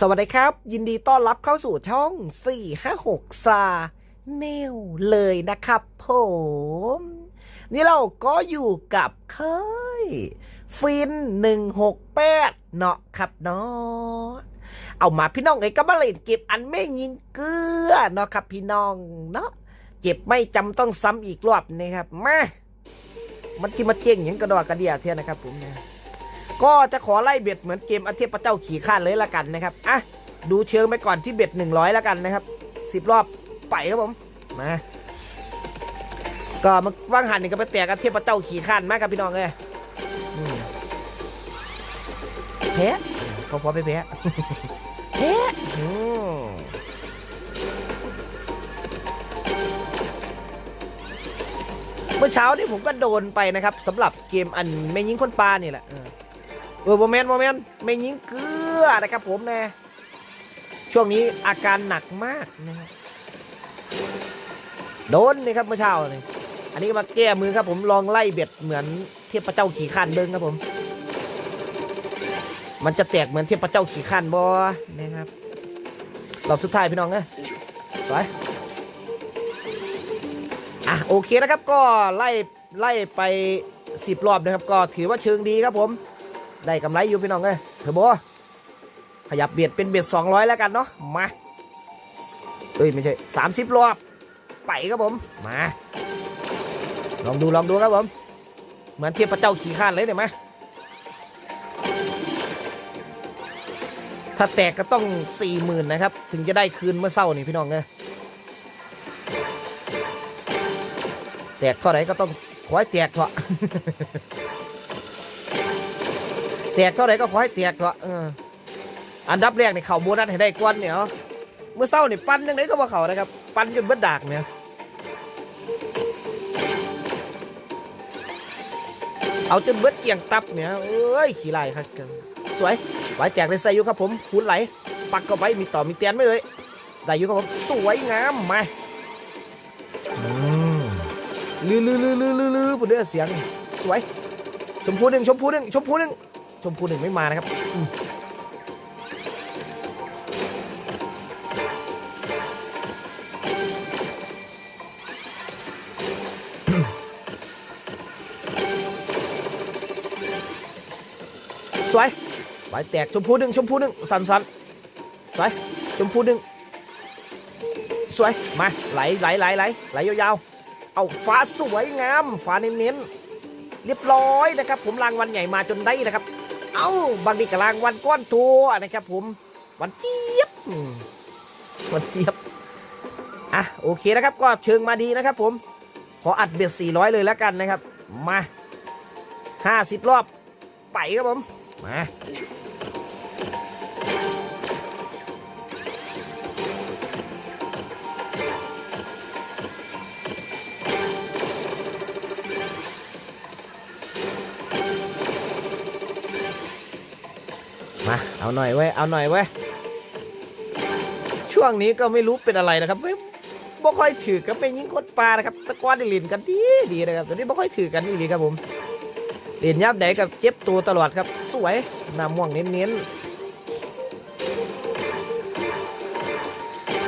สวัสดีครับ ยินดีต้อนรับเข้าสู่ช่อง 456 ซาเนลเลยนะครับผม นี่เราก็อยู่กับเคยฟิน 168 เนาะครับเนาะเอามาพี่น้องไอ้ก็มาเล่นเก็บอันไม่ยิงเกลือเนาะครับพี่น้องเนาะเจ็บไม่จำต้องซ้ำอีกรอบนะครับมามันที่มาเจ๊งอย่างกระดอกกระเดียเทียนะครับผมเนี่ย ก็จะขอไล่เบ็ดเหมือนเกมอาเทพเจ้าขี่ข้าเลยละกันนะครับอะดูเชิงไปก่อนที่เบ็ดหนึ่งร้อยละกันนะครับสิบรอบไปครับผมมาก็มันว่างหันนี่ก็ไปแตกอาเทพเจ้าขี่ข้านมากครับพี่น้องเลยอืมแพ้เขาพอไปแพ้แพ้อืมเมื่อเช้านี่ผมก็โดนไปนะครับสำหรับเกมอันไม่ยิงคนปลานี่แหละ เออโมเมนต์โมเมนต์ไม่ยิงเกลือนะครับผมนะ ช่วงนี้อาการหนักมากนะโดนนี่ครับเมื่อเช้านี่อันนี้มาแก้มือครับผมลองไล่เบ็ดเหมือนเทพเจ้าขี่ข้นเบิ้งครับผม มันจะแตกเหมือนเทพเจ้าขี่ข้นบอนะครับรอบสุดท้ายพี่น้องเอ้ยไปอะโอเคนะครับก็ไล่ไล่ไปสิบรอบนะครับ ก็ถือว่าเชิงดีครับผม ได้กำไรอยู่พี่น้องเอ้ยเถอะโบขยับเบียดเป็นเบียดสองร้อยแล้วกันเนาะมาเอ้ยไม่ใช่สามสิบรอบ ไปครับผมมา ลองดูลองดูครับผม เหมือนเทียบพระเจ้าขี่ข้านเลยเห็นไหมถ้าแตกก็ต้องสี่หมื่นนะครับ ถึงจะได้คืนเมื่อเศร้านี่พี่น้องเอ้ยแตกเท่าไหร่ก็ต้องขอให้แตกเถอะ แตกเท่าไหร่ก็ขอให้แตกเถอะอออันดับแรกนี่เข่าโบนัสให้ได้ก้อนเนี่ยเนาะเมื่อเศร้านี่ปั้นยังไงก็ว่าเข่านะครับ ปั้นจนเบิดดากเนี่ยเอาจนเบิดเกี่ยงตับเนี่ยเอ้ยขี้ลายครับเกินสวยไหวแตกในไซยุครับผมคูณไหล ปักก็ไว้มีต่อมีเตียนไม่เลยได้อยู่ครับผมสวยงามมาอืมลือลือลือลือลือลือผมได้เสียง สวย ชมพูหนึ่งชมพูหนึ่งชมพูหนึ่ง ชมพูหนึ่งไม่มานะครับสวยใบแตกชมพูหนึ่งชมพูหนึ่งสันสันสวยชมพูหนึ่งสวยมา ไหลไหลไหลไหลไหลยาวๆ เอาฟ้าสวยงามฟ้าเน้นๆเรียบร้อยนะครับ ผมรางวัลใหญ่มาจนได้นะครับ เอาบางทีกลางวันก้อนทัวนะครับผม วันเจี๊ยบ วันเจี๊ยบ อะโอเคนะครับ ก็เชิงมาดีนะครับผม ขออัดเบ็ด400 เลยแล้วกันนะครับ มา 50 รอบ ไปครับผม มา เอาหน่อยเว้ย เอาหน่อยเว้ย ช่วงนี้ก็ไม่รู้เป็นอะไรนะครับไม่บ่ค่อยถือกันเป็นยิงคนปลานะครับ ตะกอนได้ล่นกันดีดีนะครับตอนนี้บ่ค่อยถือกันนี่ดีครับผมเล่นยับไหนกับเจ็บตัวตลอดครับ สวยน้าม่วงเน้นๆ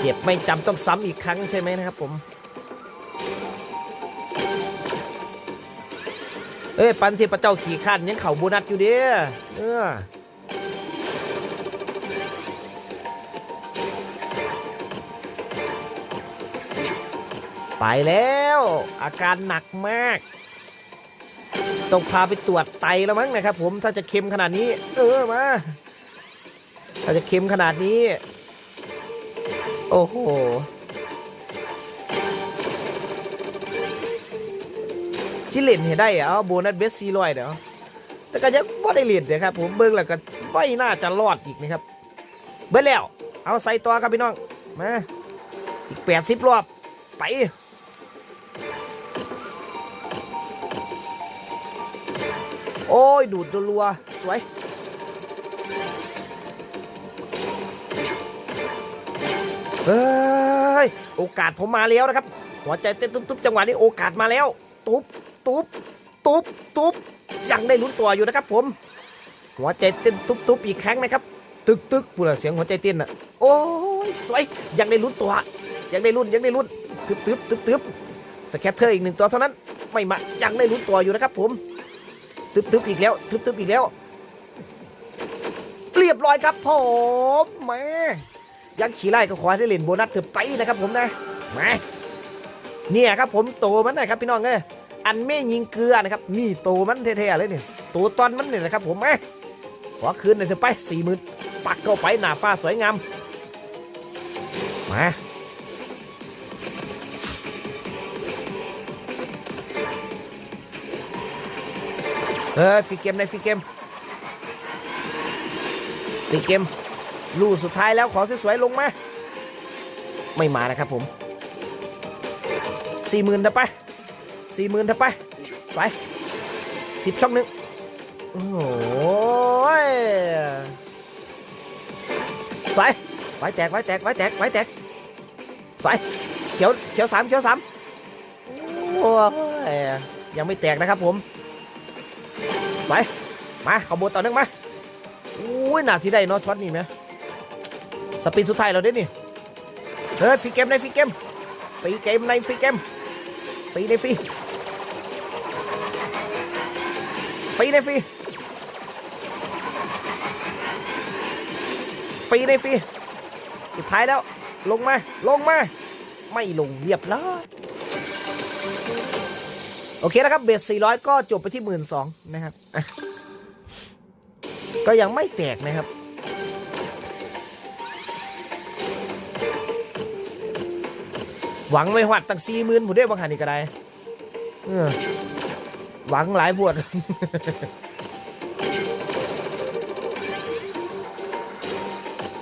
เจ็บไม่จำต้องซ้ำอีกครั้งใช่ไหมนะครับผม เอ้ย ปันที่พระเจ้าขี่ขันยังเข่าโบนัสอยู่เด้อเออ ไปแล้ว อาการหนักมาก ต้องพาไปตรวจไตแล้วมั้งนะครับ ผมถ้าจะเค็มขนาดนี้ เออมาถ้าจะเค็มขนาดนี้ โอ้โหชิเล่นเห็นได้เหรอโบนัสเบสซีรอยเดี๋ยวแต่ก็ยังไม่ได้เล่นเลยครับ ผมเบิ้งแล้วก็ไม่น่าจะรอดอีกนะครับ เบิ้แล้ว เอาใส่ตัวครับพี่น้อง มา อีกแปดสิบรอบ ไป โอ้ย ดูดรัวสวย เฮ้ย โอกาสผมมาแล้วนะครับ หัวใจเต้นตุ๊บๆจังหวะนี้โอกาสมาแล้ว ตุ๊บตุ๊บตุ๊บตุ๊บยังได้ลุ้นตัวอยู่นะครับผม หัวใจเต้นตุ๊บๆอีกครั้งนะครับ ตึกตึกพูดเสียงหัวใจเต้นอะ โอ้ยสวยยังได้ลุ้นตัว ยังได้ลุ้นยังได้ลุ้นตึ๊บตึ๊บตึ๊บตึ๊บสแคปเทอร์อีกหนึ่งตัวเท่านั้น ไม่มายังได้ลุ้นตัวอยู่นะครับผม ตึ๊บตึ๊บอีกแล้วตึ๊บตึ๊บอีกแล้ว เรียบร้อยครับผมแมายังขี่ไล่ก็ขอให้ได้เล่นโบนัสเถอะไปนะครับผมนะแมาเนี่ยครับผมโตมันนะครับพี่น้องเอ้ยอันไม่ยิงเกลือนะครับ นี่โตมันเท่ๆเลยเนี่ยโตตอนมันเนี่ยนะครับผมแมาขอคืนหน่อยเถอะไปสี่หมื่นปักเข้าไปหน้าฟ้าสวยงามมา เออฟีเกมในฟีเกมสีเกมลูกสุดท้ายแล้วขอสวยๆลงมา ไม่มานะครับผมสี่หมื่นเถอะไปสี่หมื่นเถอะไปไปสิบช่องหนึ่งโอ้ยสวยไว้แตกไว้แตกไว้แตกไว้แตกสวยเขียวเขียวสามเขียวสามโอ้ยยังไม่แตกนะครับผม ไปมาขบวนต่อเนื่องมาอุ้ยหนาทีได้เนาะช็อตนี่ไหมสปีดสุดท้ายเราได้นี่เฮ้ยฟรีเกมในฟรีเกมฟรีเกมในฟรีเกมฟรีในฟรีฟรีในฟรีฟรีในฟรีสุดท้ายแล้วลงมาลงมา ไม่ลงเรียบร้อย โอเคนะครับ เบส400 ก็จบไปที่ 1 2ื่นนะครับ ก็ยังไม่แตกนะครับ หวังไม่หวัดตั้งสี่หมื่นผมได้บางหันนี่ก็ได้หวังหลายบวด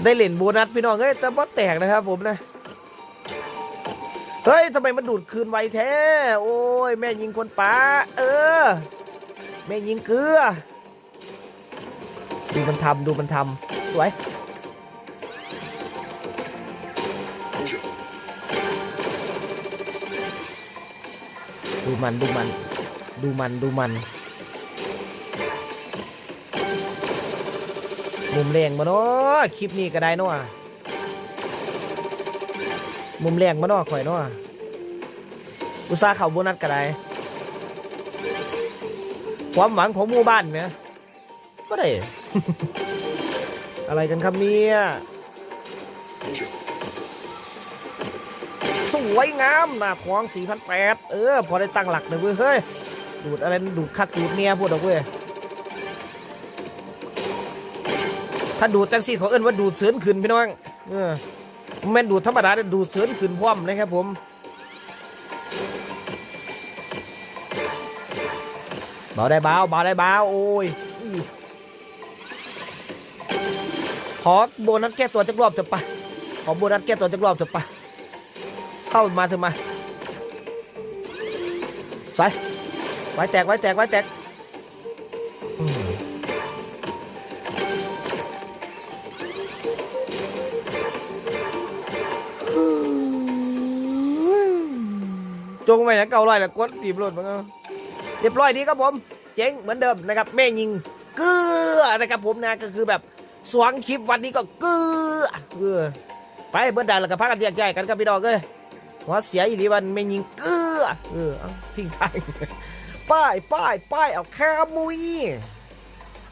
ได้เล่นโบนัสพี่น้องเอ้ยแต่ว่าแตกนะครับผมนะ เฮ้ยทำไมมันดูดคืนไวแท้ โอ้ย แม่ยิงคนป้าเออ แม่ยิงเกลือ ดูมันทำดูมันทำสวย ดูมันดูมัน ดูมันดูมัน มุมแรงมาเนาะคลิปนี้ก็ได้เนาะ มุมแรงมาเนาะข่อยเนาะอุตสาห์เข่าโบนัสก็ได้ความหวังของหมู่บ้านเนี่ยก็ได้ อะไรกันครับเนี่ยสวยงามหน้าทอง4,800เออ พอได้ตั้งหลักเลยเว้ยเฮ้ย ดูดอะไรดูดคักดูดเนี่ยพูดออกเว้ยถ้าดูดจังสีเขาเอิ้นว่าดูดเสือนขึ้นพี่น้อง เออ แม่นดูดธรรมดาดูเสือนขึ้นพร้อมนะครับผมเบาได้เบาเบาได้เบาโอ้ยขอโบนัสแก้ตัวจักรอบจะปะขอโบนัสแก้ตัวจักรอบจะปะเข้ามาเถอะมาใส่ไว้แตกไว้แตกไว้แตก จงไปนะเก่าลอยแล้วกดตีบรถมั้งเอาเรียบร้อยดีครับผม เจ๊งเหมือนเดิมนะครับ แม่ยิงเกือนะครับผมนะก็คือแบบสวงคลิปวันนี้ก็เกือเออไปเบิร์ดานแล้วก็พักกันแยกย้ายกันครับพี่น้องเอ้ยหัวเสียอีหลีวันแม่ยิงเกือเออทิ้งท้ายป้ายป้ายป้ายเอาแคมุย